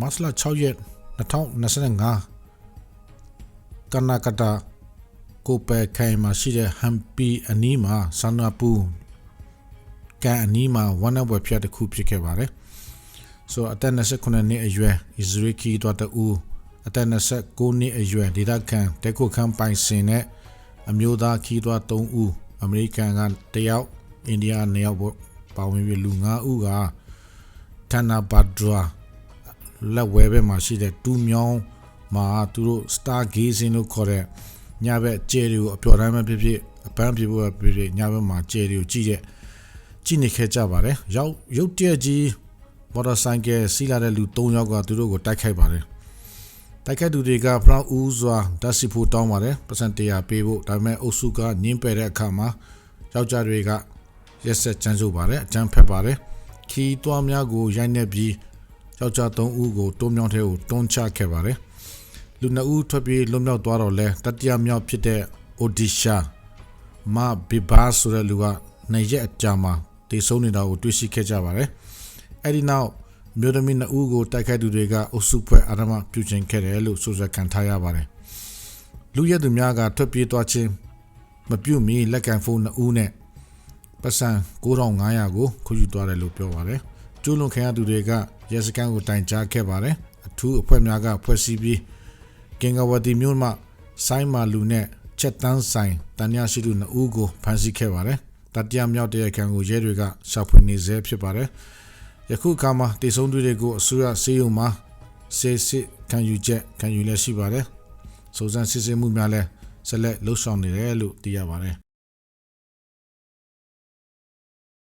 မတ်လ6ရက်2025ကနာကတာကိုပဲခိုင်မှာရှိတဲ့ဟမ်ပီအနီးမှာဆန္ဒပူကန်အနီးမှာဝမ်းနည်းပွဲဖျက်တစ်ခုဖြစ်ခဲ့ပါတယ်ဆိုအသက်29နှစ်အရွယ်အစ္စရေးကီတော်တူအသက်29နှစ်အရွယ်ဒေတာကန်တက်ကိုခန်ပိုင်စင်နဲ့အမျိုးသားခီးတော်3ဦးအမေရိကန်ကတယောက်အိန္ဒိယ2ယောက်ပါဝင်ပြီးလူ9ဦးကထနာဘဒရာ လက်ဝဲဘက်မှာရှိတဲ့တူးမြောင်းမှာသူတို့ star gazing လို့ခေါ်တဲ့ညဘက်ကျဲတွေကိုအပျော်တမ်းပဲဖြစ်ဖြစ်အပန်းဖြစ်ဖို့ပဲဖြစ်ဖြစ်ညဘက်မှာကျဲတွေကိုကြည့်တဲ့ကြည့်နေခဲ့ကြပါတယ်ရောက်ရုတ်တရက်ကြီးမော်တော်ဆိုင်ကယ်စီးလာတဲ့လူ၃ယောက်ကသူတို့ကိုတိုက်ခိုက်ပါတယ်တိုက်ခိုက်သူတွေကဖလောက်ဦးစွာဓာတ်စီဖို့တောင်းပါတယ်ပတ်စံ100ပေးဖို့ဒါပေမဲ့အုပ်စုကညင်းပယ်တဲ့အခါမှာယောက်ျားတွေကရက်ဆက်ကြမ်းစို့ပါတယ်အကြမ်းဖက်ပါတယ်ခီးသွွားများကိုရိုက်နှက်ပြီး ယောက်ျား၃ဦးကိုတုံးမြောင်းထဲကိုတွန်းချခဲ့ပါတယ်လူနှစ်ဦးထွက်ပြေးလွတ်မြောက်သွားတော့လဲတတိယမြောက်ဖြစ်တဲ့ Odisha မဘီဘာဆိုတဲ့လူကနှစ်ရက်အကြာမှာတည်ဆုံးနေတာကိုတွေ့ရှိခဲ့ကြပါတယ်။အဲဒီနောက်မြို့သမီးနှစ်ဦးကိုတိုက်ခိုက်သူတွေကအုပ်စုဖွဲ့အာရမပြုချင်ခဲ့တယ်လို့ဆိုဆက်ခံထားရပါတယ်။လူရဲသူများကထွက်ပြေးသွားခြင်းမပြုတ်မီလက်ကန်ဖုန်းနှစ်ဦးနဲ့ပတ်စံ9500ကိုခုယူသွားတယ်လို့ပြောပါတယ်။ ကျူးလွန်ခံရသူတွေကရဲစခန်းကိုတိုင်ကြားခဲ့ပါတယ်။အထူးအဖွဲ့များကဖွဲ့စည်းပြီးကင်္ဂဝတီမြို့မှာဆိုင်းမာလူနဲ့ချက်တန်းဆိုင်တန်ရရှိသူနှစ်ဦးကိုဖမ်းဆီးခဲ့ပါတယ်။တတိယမြောက်တရားခံကိုရဲတွေကရှာဖွေနေဆဲဖြစ်ပါတယ်။ယခုအခါမှာတေဆုံးသူတွေကိုအစိုးရစေယုံမှာစေစစ်ခံယူချက်ခံယူလည်းရှိပါတယ်။စုံစမ်းစစ်ဆေးမှုများလည်းဆက်လက်လှုပ်ဆောင်နေတယ်လို့သိရပါတယ်။